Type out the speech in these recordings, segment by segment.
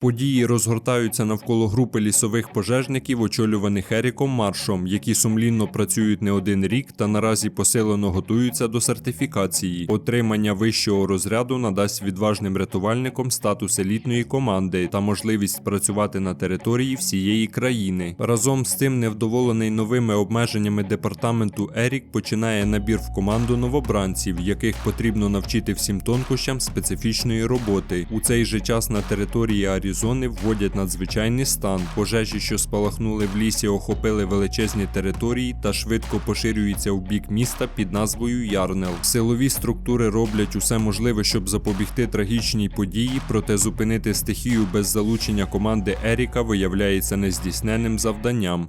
Події розгортаються навколо групи лісових пожежників, очолюваних Еріком Маршом, які сумлінно працюють не один рік та наразі посилено готуються до сертифікації. Отримання вищого розряду надасть відважним рятувальникам статус елітної команди та можливість працювати на території всієї країни. Разом з тим, невдоволений новими обмеженнями департаменту Ерік починає набір в команду новобранців, яких потрібно навчити всім тонкощам специфічної роботи. У цей же час на території Арізони вводять надзвичайний стан. Пожежі, що спалахнули в лісі, охопили величезні території та швидко поширюються у бік міста під назвою Ярнел. Силові структури роблять усе можливе, щоб запобігти трагічній події, проте зупинити стихію без залучення команди Еріка виявляється нездійсненним завданням.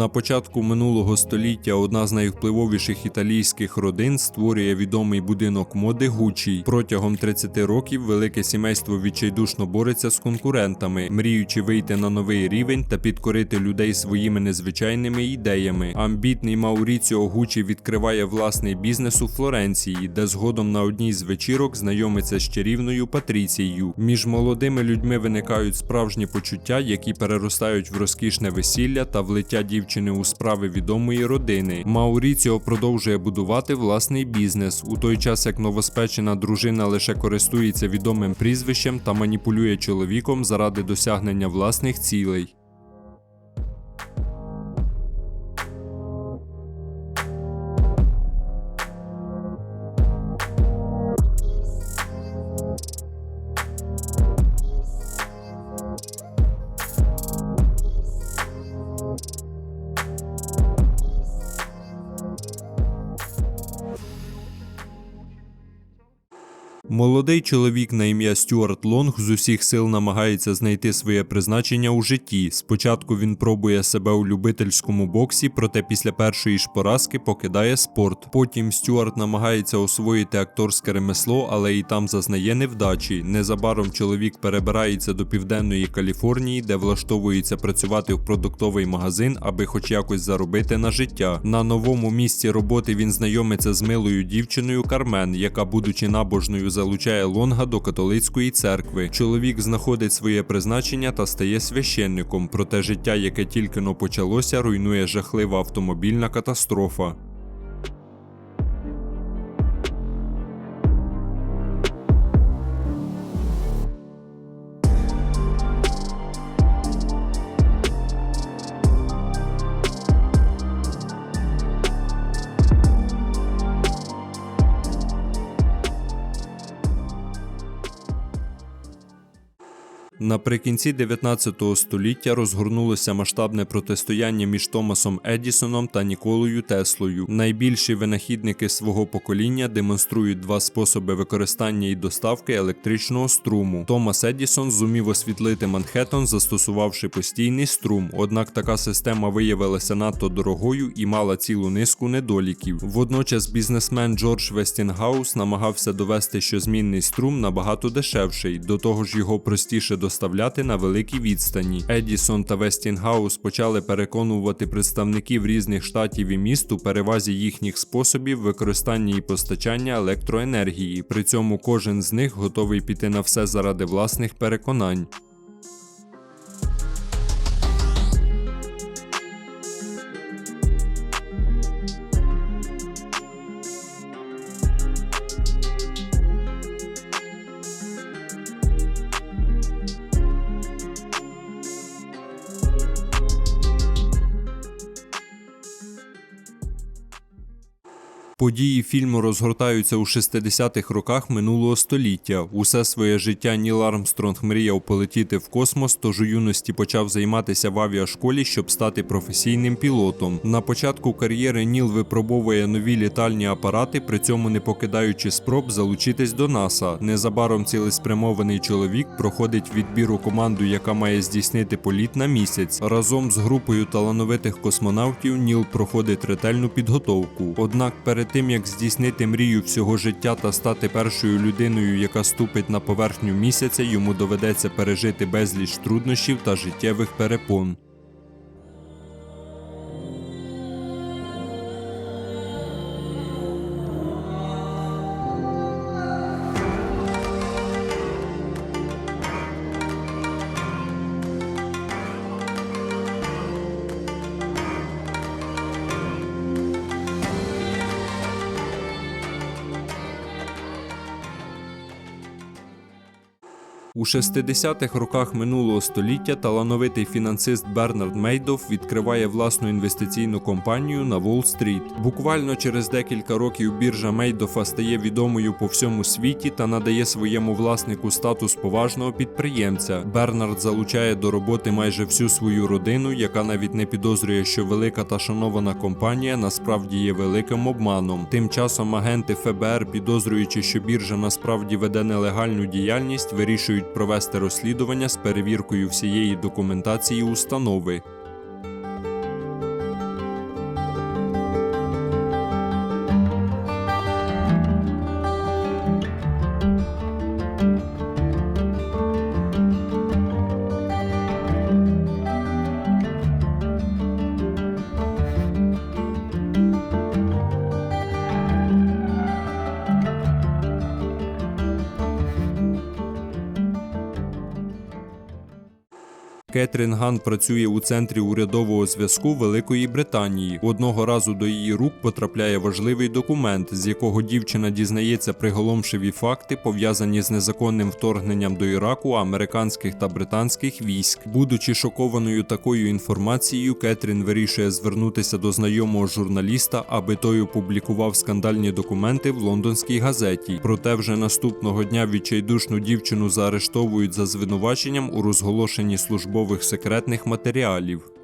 На початку минулого століття одна з найвпливовіших італійських родин створює відомий будинок моди Гуччі. Протягом 30 років велике сімейство відчайдушно бореться з конкурентами, мріючи вийти на новий рівень та підкорити людей своїми незвичайними ідеями. Амбітний Мауріціо Гуччі відкриває власний бізнес у Флоренції, де згодом на одній з вечірок знайомиться з чарівною Патріцією. Між молодими людьми виникають справжні почуття, які переростають в розкішне весілля та влиття дівчини у справи відомої родини. Мауріціо продовжує будувати власний бізнес, у той час як новоспечена дружина лише користується відомим прізвищем та маніпулює чоловіком заради досягнення власних цілей. Молодий чоловік на ім'я Стюарт Лонг з усіх сил намагається знайти своє призначення у житті. Спочатку він пробує себе у любительському боксі, проте після першої ж поразки покидає спорт. Потім Стюарт намагається освоїти акторське ремесло, але і там зазнає невдачі. Незабаром чоловік перебирається до південної Каліфорнії, де влаштовується працювати в продуктовий магазин, аби хоч якось заробити на життя. На новому місці роботи він знайомиться з милою дівчиною Кармен, яка, будучи набожною, залучає Лонга до католицької церкви. Чоловік знаходить своє призначення та стає священником. Проте життя, яке тільки но почалося, руйнує жахлива автомобільна катастрофа. Наприкінці 19 століття розгорнулося масштабне протистояння між Томасом Едісоном та Ніколою Теслою. Найбільші винахідники свого покоління демонструють два способи використання і доставки електричного струму. Томас Едісон зумів освітлити Манхеттен, застосувавши постійний струм. Однак така система виявилася надто дорогою і мала цілу низку недоліків. Водночас бізнесмен Джордж Вестінгаус намагався довести, що змінний струм набагато дешевший. До того ж, його простіше доставляти на великій відстані. Едісон та Вестінгаус почали переконувати представників різних штатів і міст у перевазі їхніх способів використання і постачання електроенергії. При цьому кожен з них готовий піти на все заради власних переконань. Події фільму розгортаються у 60-х роках минулого століття. Усе своє життя Ніл Армстронг мріяв полетіти в космос, тож у юності почав займатися в авіашколі, щоб стати професійним пілотом. На початку кар'єри Ніл випробовує нові літальні апарати, при цьому не покидаючи спроб залучитись до НАСА. Незабаром цілеспрямований чоловік проходить відбір у команду, яка має здійснити політ на місяць. Разом з групою талановитих космонавтів Ніл проходить ретельну підготовку. Однак перед тим як здійснити мрію всього життя та стати першою людиною, яка ступить на поверхню місяця, йому доведеться пережити безліч труднощів та життєвих перепон. У 60-х роках минулого століття талановитий фінансист Бернард Мейдов відкриває власну інвестиційну компанію на Уолл-стріт. Буквально через декілька років біржа Мейдофа стає відомою по всьому світі та надає своєму власнику статус поважного підприємця. Бернард залучає до роботи майже всю свою родину, яка навіть не підозрює, що велика та шанована компанія насправді є великим обманом. Тим часом агенти ФБР, підозрюючи, що біржа насправді веде нелегальну діяльність, вирішують провести розслідування з перевіркою всієї документації установи. Кетрін Ган працює у центрі урядового зв'язку Великої Британії. Одного разу до її рук потрапляє важливий документ, з якого дівчина дізнається приголомшиві факти, пов'язані з незаконним вторгненням до Іраку американських та британських військ. Будучи шокованою такою інформацією, Кетрін вирішує звернутися до знайомого журналіста, аби той опублікував скандальні документи в лондонській газеті. Проте вже наступного дня відчайдушну дівчину заарештовують за звинуваченням у розголошенні службових секретних матеріалів.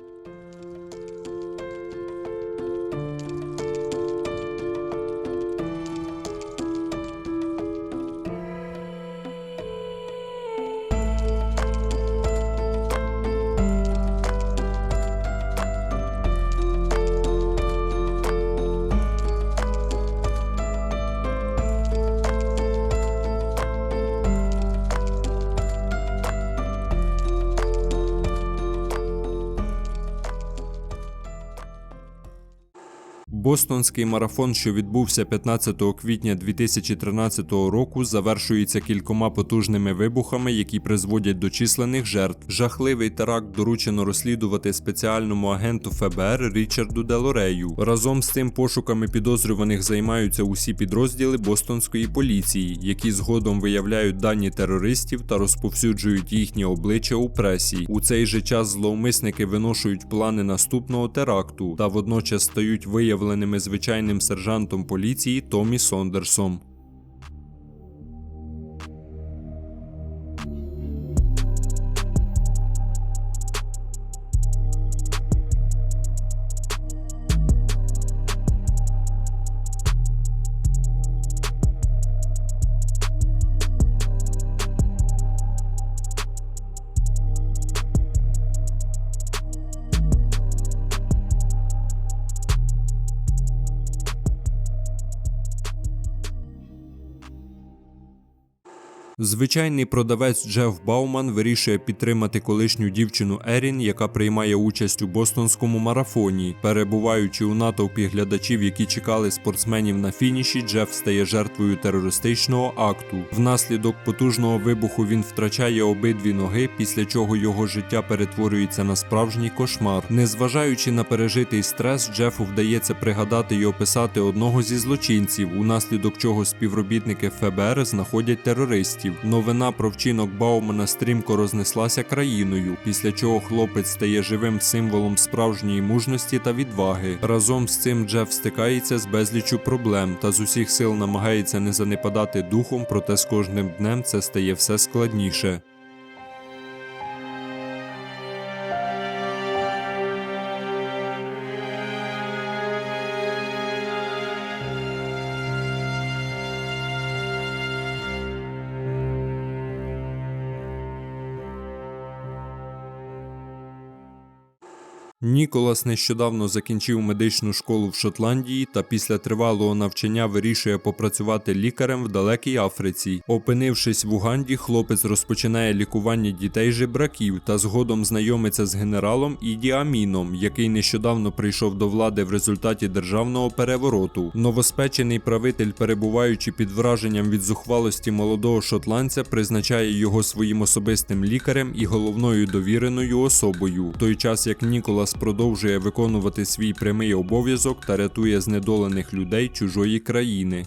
Бостонський марафон, що відбувся 15 квітня 2013 року, завершується кількома потужними вибухами, які призводять до численних жертв. Жахливий теракт доручено розслідувати спеціальному агенту ФБР Річарду Делорею. Разом з цим пошуками підозрюваних займаються усі підрозділи бостонської поліції, які згодом виявляють дані терористів та розповсюджують їхні обличчя у пресі. У цей же час зловмисники виношують плани наступного теракту та водночас стають виявленими звичайним сержантом поліції Томі Сондерсом. Звичайний продавець Джеф Бауман вирішує підтримати колишню дівчину Ерін, яка приймає участь у бостонському марафоні. Перебуваючи у натовпі глядачів, які чекали спортсменів на фініші, Джеф стає жертвою терористичного акту. Внаслідок потужного вибуху він втрачає обидві ноги, після чого його життя перетворюється на справжній кошмар. Незважаючи на пережитий стрес, Джефу вдається пригадати і описати одного зі злочинців, унаслідок чого співробітники ФБР знаходять терористів. Пацієнтів. Новина про вчинок Баумана стрімко рознеслася країною, після чого хлопець стає живим символом справжньої мужності та відваги. Разом з цим Джеф стикається з безліччю проблем та з усіх сил намагається не занепадати духом, проте з кожним днем це стає все складніше. Ніколас нещодавно закінчив медичну школу в Шотландії та після тривалого навчання вирішує попрацювати лікарем в далекій Африці. Опинившись в Уганді, хлопець розпочинає лікування дітей жебраків та згодом знайомиться з генералом Іді Аміном, який нещодавно прийшов до влади в результаті державного перевороту. Новоспечений правитель, перебуваючи під враженням від зухвалості молодого шотландця, призначає його своїм особистим лікарем і головною довіреною особою. В той час як Ніколас продовжує виконувати свій прямий обов'язок та рятує знедолених людей чужої країни.